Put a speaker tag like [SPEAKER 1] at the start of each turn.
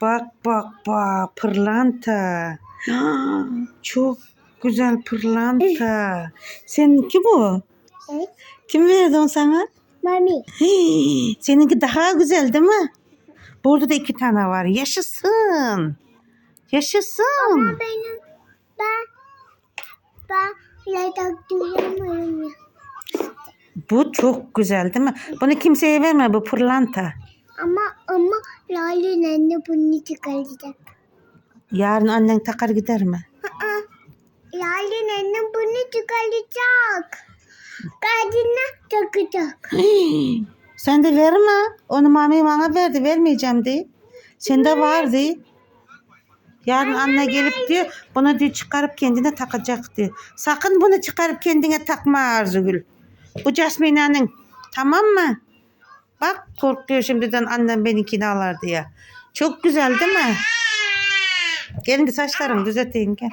[SPEAKER 1] Bak bak bak pırlanta. Çok güzel pırlanta. Seninki bu.
[SPEAKER 2] Evet.
[SPEAKER 1] Kim verdi onu sana?
[SPEAKER 2] Mami.
[SPEAKER 1] Hii, Seninki daha güzel değil mi? Burada da iki tane var. Yaşasın. Yaşasın.
[SPEAKER 2] Benim ben ben.
[SPEAKER 1] Bu çok güzel değil mi? Bunu kimseye verme bu pırlanta.
[SPEAKER 2] Ama Lale'nin anne bunu çıkaracak.
[SPEAKER 1] Yarın annen takar gider mi?
[SPEAKER 2] Aa, Lale'nin anne bunu çıkaracak. Kadına takacak.
[SPEAKER 1] Sen de verme. Onu mami bana verdi. Vermeyeceğim diye. Sende var diye. Yarın anne gelip diyor bunu diyor çıkarıp kendine takacak diyor. Sakın bunu çıkarıp kendine takma Arzugül. Bu Jasmine'nin. Tamam mı? Korkuyor şimdiden annem benimkini alır diye. Çok güzel değil mi? Gelin de saçlarımı düzelteyim gel.